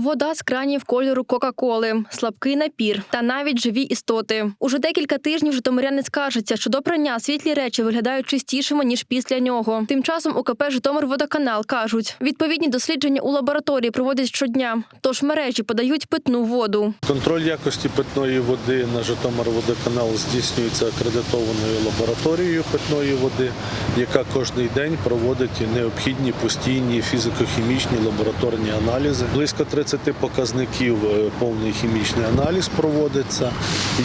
Вода з кранів кольору Кока-Коли, слабкий напір та навіть живі істоти. Уже декілька тижнів житомиряни скаржаться, що до прання світлі речі виглядають чистішими ніж після нього. Тим часом УКП Житомирводоканал кажуть, відповідні дослідження у лабораторії проводять щодня, тож мережі подають питну воду. Контроль якості питної води на Житомирводоканал здійснюється акредитованою лабораторією питної води, яка кожен день проводить необхідні постійні фізико-хімічні лабораторні аналізи. Близько 30 показників е, повний хімічний аналіз проводиться.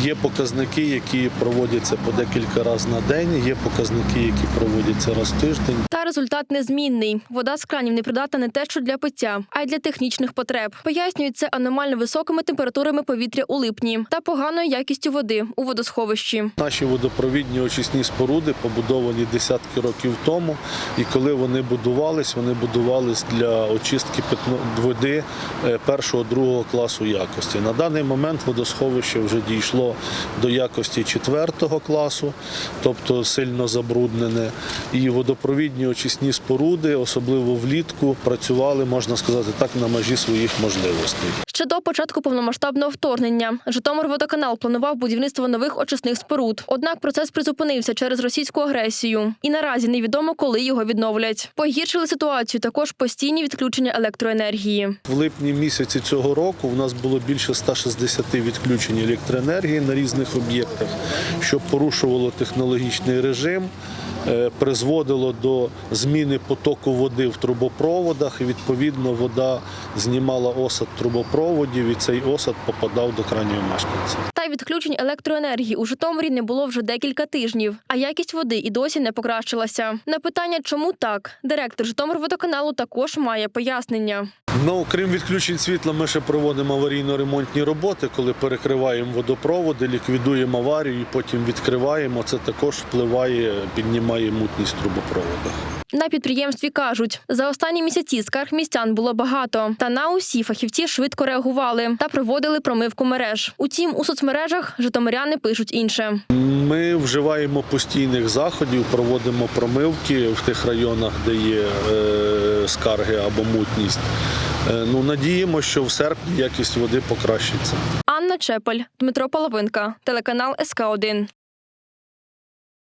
Є показники, які проводяться по декілька разів на день. Є показники, які проводяться раз в тиждень. Та результат незмінний. Вода з кранів не придатна не те, що для пиття, а й для технічних потреб. Пояснюють це аномально високими температурами повітря у липні та поганою якістю води у водосховищі. Наші водопровідні очисні споруди побудовані десятки років тому, і коли вони будувались, вони будувались для очистки води е, першого другого класу якості. На даний момент водосховище вже дійшло до якості четвертого класу, тобто сильно забруднене. І водопровідні очисні споруди, особливо влітку, працювали, можна сказати так, на межі своїх можливостей. Ще до початку повномасштабного вторгнення Житомирводоканал планував будівництво нових очисних споруд. Однак процес призупинився через російську агресію, і наразі невідомо, коли його відновлять. Погіршили ситуацію також постійні відключення електроенергії. В липні місяці цього року в нас було більше 160 відключень електроенергії на різних об'єктах, що порушувало технологічний режим, е, призводило до зміни потоку води в трубопроводах. І відповідно вода знімала осад трубопроводів, і цей осад попадав до крайнього мешканця. Та відключень електроенергії у Житомирі не було вже декілька тижнів, а якість води і досі не покращилася. На питання, чому так, директор Житомирводоканалу також має пояснення. Ну, крім відключень світла, ми ще проводимо аварійно-ремонтні роботи, коли перекриваємо водопроводи, ліквідуємо аварію, і потім відкриваємо. Це також впливає, піднімає мутність в трубопроводах. На підприємстві кажуть, за останні місяці скарг містян було багато, та на усі фахівці швидко реагували та проводили промивку мереж. Утім, у соцмережах житомиряни пишуть інше. Ми вживаємо постійних заходів, проводимо промивки в тих районах, де є е, скарги або мутність. Е, ну, надіємо, що в серпні якість води покращиться. Анна Чепель, Дмитро Половинка, телеканал СК 1